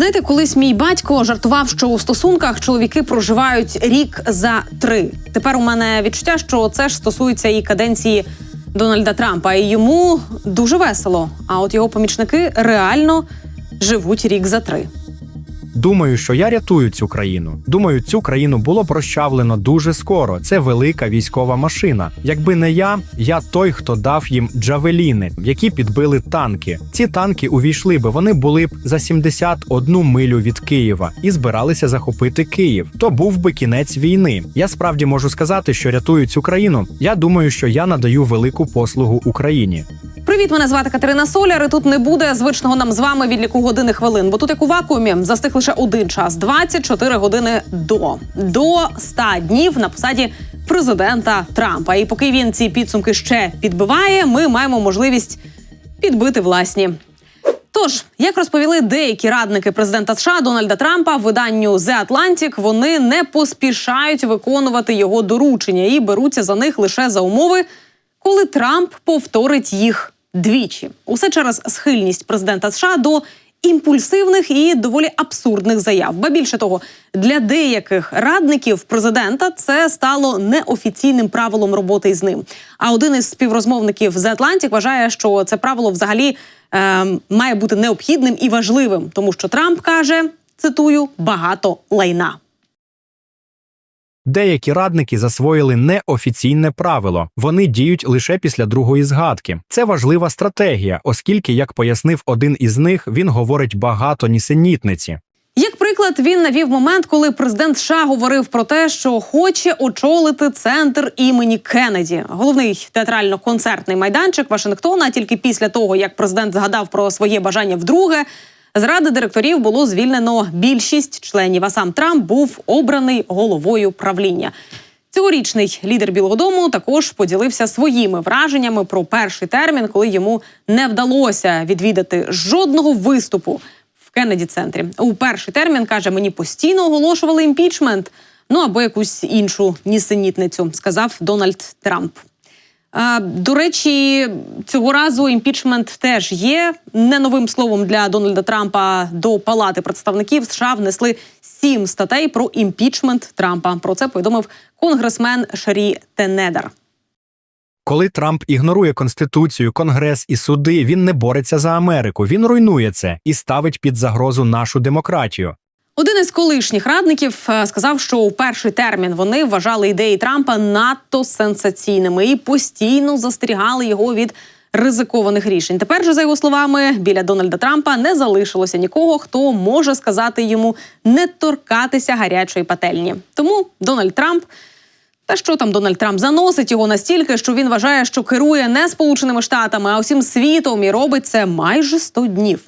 Знаєте, колись мій батько жартував, що у стосунках чоловіки проживають рік за три. Тепер у мене відчуття, що це ж стосується і каденції Дональда Трампа. І йому дуже весело. А от його помічники реально живуть рік за три. Думаю, що я рятую цю країну. Думаю, цю країну було б розчавлено дуже скоро. Це велика військова машина. Якби не я, я той, хто дав їм джавеліни, які підбили танки. Ці танки увійшли би, вони були б за 71 милю від Києва і збиралися захопити Київ. То був би кінець війни. Я справді можу сказати, що рятую цю країну. Я думаю, що я надаю велику послугу Україні. Привіт, мене звати Катерина Соляр. і Тут не буде звичного нам з вами відліку години хвилин, бо тут як у вакуумі застиг лише один час 24 години до до 100 днів на посаді президента Трампа. І поки він ці підсумки ще підбиває, ми маємо можливість підбити власні. Тож, як розповіли деякі радники президента США Дональда Трампа виданню The Atlantic, вони не поспішають виконувати його доручення і беруться за них лише за умови, коли Трамп повторить їх двічі. Усе через схильність президента США до імпульсивних і доволі абсурдних заяв. Ба більше того, для деяких радників президента це стало неофіційним правилом роботи із ним. А один із співрозмовників The Atlantic вважає, що це правило взагалі е, має бути необхідним і важливим, тому що Трамп каже: цитую багато лайна. Деякі радники засвоїли неофіційне правило. Вони діють лише після другої згадки. Це важлива стратегія, оскільки, як пояснив один із них, він говорить багато нісенітниці. Як приклад, він навів момент, коли президент США говорив про те, що хоче очолити центр імені Кеннеді, головний театрально-концертний майданчик Вашингтона. Тільки після того, як президент згадав про своє бажання вдруге, з ради директорів було звільнено більшість членів. А сам Трамп був обраний головою правління. Цьогорічний лідер Білого Дому також поділився своїми враженнями про перший термін, коли йому не вдалося відвідати жодного виступу в Кеннеді центрі. У перший термін каже: мені постійно оголошували імпічмент. Ну або якусь іншу нісенітницю, сказав Дональд Трамп. А, До речі, цього разу імпічмент теж є не новим словом для Дональда Трампа. До Палати представників США внесли сім статей про імпічмент Трампа. Про це повідомив конгресмен Шарі Тенедер. Коли Трамп ігнорує конституцію, конгрес і суди, він не бореться за Америку. Він руйнує це і ставить під загрозу нашу демократію. Один із колишніх радників е, сказав, що у перший термін вони вважали ідеї Трампа надто сенсаційними і постійно застерігали його від ризикованих рішень. Тепер же, за його словами, біля Дональда Трампа не залишилося нікого, хто може сказати йому не торкатися гарячої пательні. Тому Дональд Трамп. Та що там Дональд Трамп заносить його настільки, що він вважає, що керує не Сполученими Штатами, а усім світом і робить це майже 100 днів.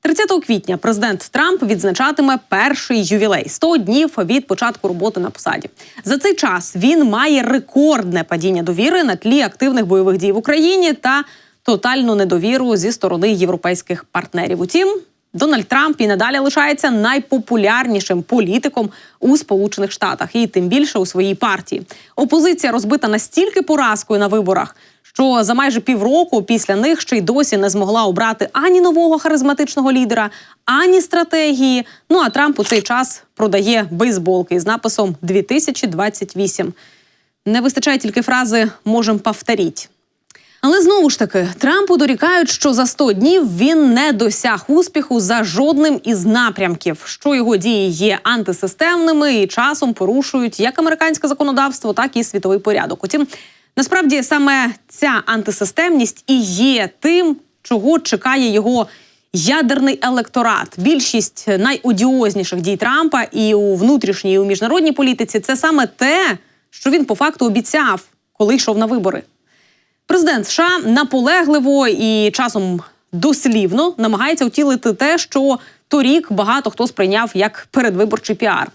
30 квітня президент Трамп відзначатиме перший ювілей 100 днів від початку роботи на посаді. За цей час він має рекордне падіння довіри на тлі активних бойових дій в Україні та тотальну недовіру зі сторони європейських партнерів. Утім, Дональд Трамп і надалі лишається найпопулярнішим політиком у Сполучених Штатах, і тим більше у своїй партії. Опозиція розбита настільки поразкою на виборах, що за майже півроку після них ще й досі не змогла обрати ані нового харизматичного лідера, ані стратегії. Ну а Трамп у цей час продає бейсболки з написом «2028». Не вистачає тільки фрази «можем повторіть». Але знову ж таки Трампу дорікають, що за 100 днів він не досяг успіху за жодним із напрямків, що його дії є антисистемними і часом порушують як американське законодавство, так і світовий порядок. Утім, насправді саме ця антисистемність і є тим, чого чекає його. Ядерний електорат, більшість найодіозніших дій Трампа і у внутрішній і у міжнародній політиці це саме те, що він по факту обіцяв, коли йшов на вибори. Президент США наполегливо і часом дослівно намагається втілити те, що торік багато хто сприйняв як передвиборчий піар,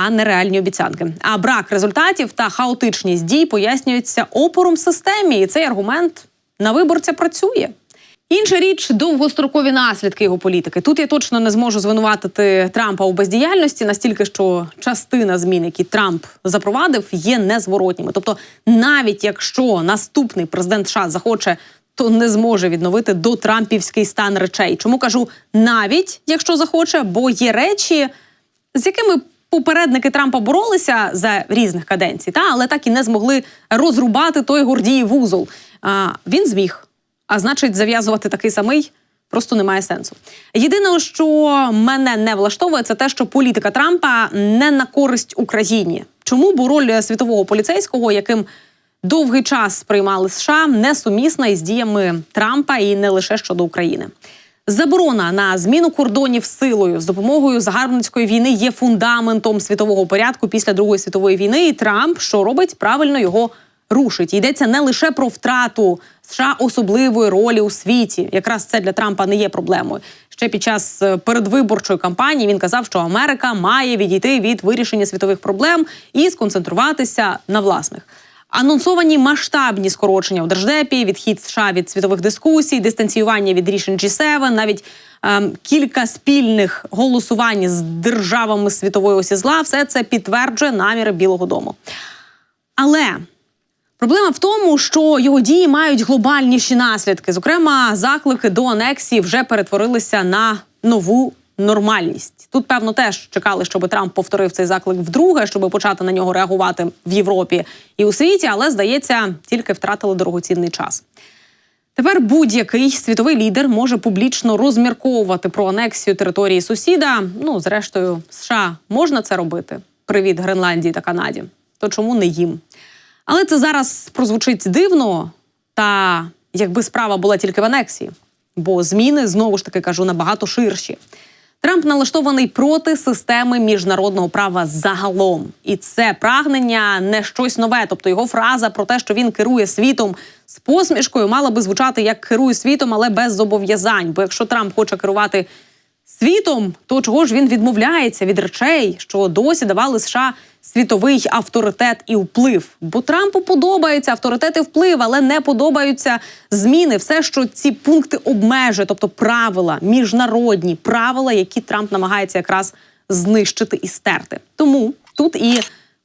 а не реальні обіцянки. А брак результатів та хаотичність дій пояснюються опором системі, і цей аргумент на виборця працює. Інша річ довгострокові наслідки його політики. Тут я точно не зможу звинуватити Трампа у бездіяльності, настільки що частина змін, які Трамп запровадив, є незворотніми. Тобто, навіть якщо наступний президент США захоче то не зможе відновити дотрампівський стан речей. Чому кажу навіть якщо захоче, бо є речі, з якими попередники Трампа боролися за різних каденцій, та але так і не змогли розрубати той гордіїв вузол. А, він зміг. А значить, зав'язувати такий самий просто немає сенсу. Єдине, що мене не влаштовує, це те, що політика Трампа не на користь Україні. Чому бо роль світового поліцейського, яким довгий час приймали США, несумісна із діями Трампа і не лише щодо України. Заборона на зміну кордонів силою з допомогою загарбницької війни є фундаментом світового порядку після Другої світової війни. І Трамп, що робить, правильно його рушить. Йдеться не лише про втрату США особливої ролі у світі. Якраз це для Трампа не є проблемою. Ще під час е, передвиборчої кампанії він казав, що Америка має відійти від вирішення світових проблем і сконцентруватися на власних. Анонсовані масштабні скорочення в держдепі, відхід США від світових дискусій, дистанціювання від рішень G7, навіть ем, кілька спільних голосувань з державами світової осі зла. Все це підтверджує наміри Білого Дому. Але Проблема в тому, що його дії мають глобальніші наслідки. Зокрема, заклики до анексії вже перетворилися на нову нормальність. Тут, певно, теж чекали, щоб Трамп повторив цей заклик вдруге, щоб почати на нього реагувати в Європі і у світі, але здається, тільки втратили дорогоцінний час. Тепер будь-який світовий лідер може публічно розмірковувати про анексію території сусіда. Ну, зрештою, США можна це робити. Привіт Гренландії та Канаді. То чому не їм? Але це зараз прозвучить дивно, та якби справа була тільки в анексії, бо зміни знову ж таки кажу набагато ширші. Трамп налаштований проти системи міжнародного права загалом, і це прагнення не щось нове. Тобто його фраза про те, що він керує світом з посмішкою, мала би звучати як керує світом, але без зобов'язань. Бо якщо Трамп хоче керувати світом, то чого ж він відмовляється від речей, що досі давали США світовий авторитет і вплив? Бо Трампу подобається авторитет і вплив, але не подобаються зміни. Все, що ці пункти обмежує, тобто правила, міжнародні правила, які Трамп намагається якраз знищити і стерти. Тому тут і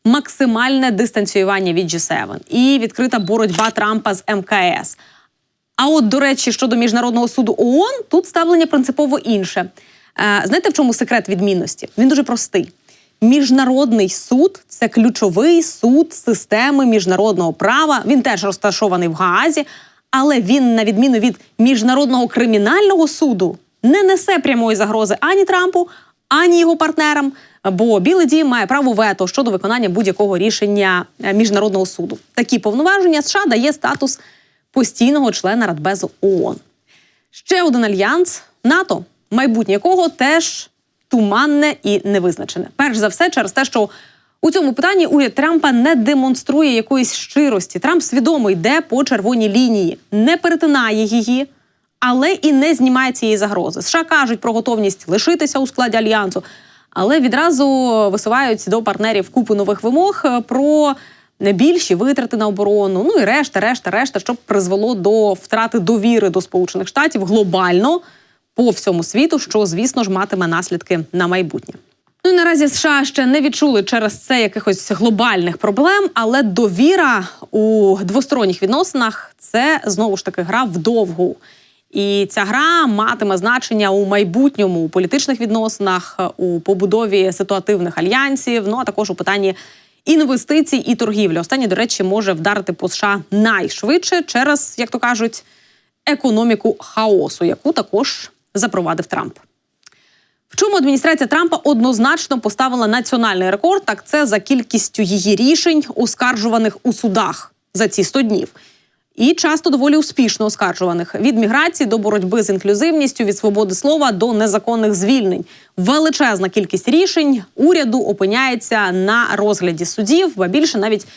максимальне дистанціювання від G7, і відкрита боротьба Трампа з МКС. А от, до речі, щодо міжнародного суду ООН, тут ставлення принципово інше. Е, знаєте, в чому секрет відмінності? Він дуже простий. Міжнародний суд це ключовий суд системи міжнародного права. Він теж розташований в Гаазі, але він, на відміну від міжнародного кримінального суду, не несе прямої загрози ані Трампу, ані його партнерам. Бо Білий Дім має право вето щодо виконання будь-якого рішення е, міжнародного суду. Такі повноваження США дає статус постійного члена Радбезу ООН. Ще один альянс НАТО, майбутнє якого теж туманне і невизначене. Перш за все, через те, що у цьому питанні уряд Трампа не демонструє якоїсь щирості. Трамп свідомо йде по червоній лінії, не перетинає її, але і не знімає цієї загрози. США кажуть про готовність лишитися у складі альянсу, але відразу висувають до партнерів купу нових вимог е, про більші витрати на оборону. Ну і решта, решта, решта, щоб призвело до втрати довіри до Сполучених Штатів глобально по всьому світу, що звісно ж матиме наслідки на майбутнє. Ну і наразі США ще не відчули через це якихось глобальних проблем, але довіра у двосторонніх відносинах це знову ж таки гра вдовгу. І ця гра матиме значення у майбутньому у політичних відносинах, у побудові ситуативних альянсів, ну а також у питанні інвестицій і торгівлі. Останнє, до речі, може вдарити по США найшвидше через, як то кажуть, економіку хаосу, яку також запровадив Трамп. В чому адміністрація Трампа однозначно поставила національний рекорд, так це за кількістю її рішень, оскаржуваних у судах за ці 100 днів. І часто доволі успішно оскаржуваних від міграції до боротьби з інклюзивністю, від свободи слова до незаконних звільнень. Величезна кількість рішень уряду опиняється на розгляді судів, ба більше навіть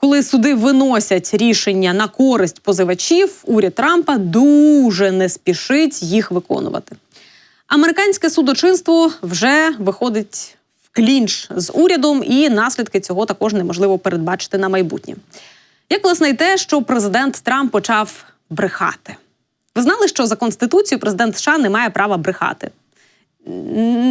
коли суди виносять рішення на користь позивачів, уряд Трампа дуже не спішить їх виконувати. Американське судочинство вже виходить в клінч з урядом, і наслідки цього також неможливо передбачити на майбутнє. Як власне й те, що президент Трамп почав брехати. Ви знали, що за конституцією президент США не має права брехати?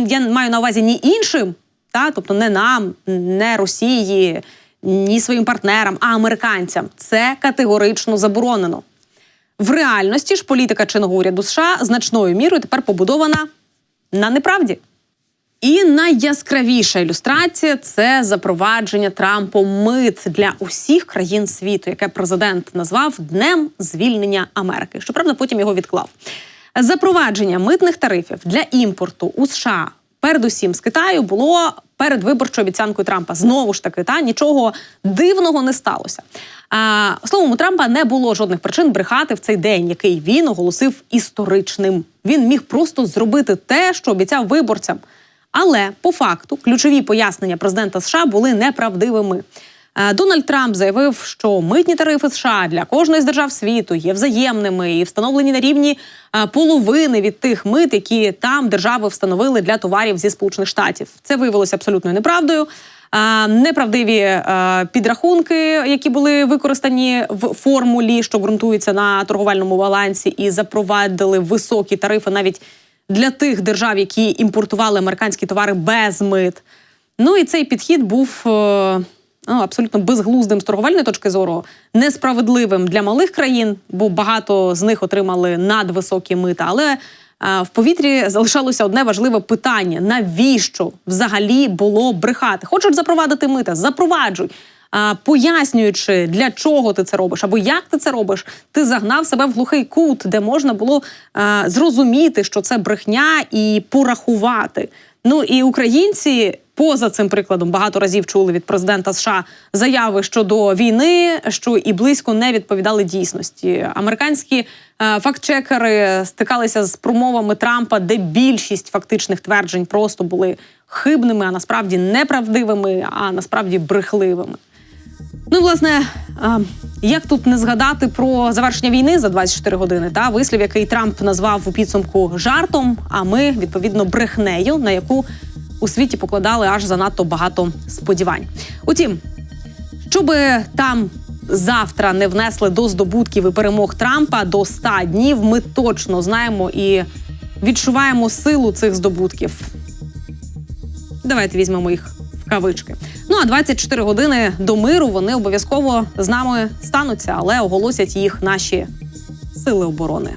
Я маю на увазі ні іншим, та тобто не нам, не Росії, ні своїм партнерам, а американцям. Це категорично заборонено. В реальності ж політика чинного уряду США значною мірою тепер побудована на неправді. І найяскравіша ілюстрація це запровадження Трампом мит для усіх країн світу, яке президент назвав Днем звільнення Америки. Щоправда, потім його відклав. Запровадження митних тарифів для імпорту у США, передусім з Китаю, було передвиборчою обіцянкою Трампа. Знову ж таки, та нічого дивного не сталося. А, словом, у Трампа не було жодних причин брехати в цей день, який він оголосив історичним. Він міг просто зробити те, що обіцяв виборцям. Але по факту ключові пояснення президента США були неправдивими. Е, Дональд Трамп заявив, що митні тарифи США для кожної з держав світу є взаємними і встановлені на рівні е, половини від тих мит, які там держави встановили для товарів зі Сполучених Штатів. Це виявилося абсолютною неправдою. Е, Неправдиві підрахунки, які були використані в формулі, що ґрунтується на торговельному балансі, і запровадили високі тарифи навіть для тих держав, які імпортували американські товари без мит. Ну і цей підхід був абсолютно безглуздим з торговельної точки зору, несправедливим для малих країн, бо багато з них отримали надвисокі мита. Але е, в повітрі залишалося одне важливе питання: навіщо взагалі було брехати? Хочеш запровадити мита? Запроваджуй. А, пояснюючи, для чого ти це робиш, або як ти це робиш, ти загнав себе в глухий кут, де можна було а, зрозуміти, що це брехня, і порахувати. Ну і українці поза цим прикладом багато разів чули від президента США заяви щодо війни, що і близько не відповідали дійсності. Американські е, фактчекери стикалися з промовами Трампа, де більшість фактичних тверджень просто були хибними, а насправді неправдивими, а насправді брехливими. Ну, власне, як тут не згадати про завершення війни за 24 години, та вислів, який Трамп назвав у підсумку жартом, а ми відповідно брехнею, на яку у світі покладали аж занадто багато сподівань. Утім, щоби там завтра не внесли до здобутків і перемог Трампа до 100 днів, ми точно знаємо і відчуваємо силу цих здобутків. Давайте візьмемо їх кавички. Ну а 24 години до миру вони обов'язково з нами стануться, але оголосять їх наші сили оборони.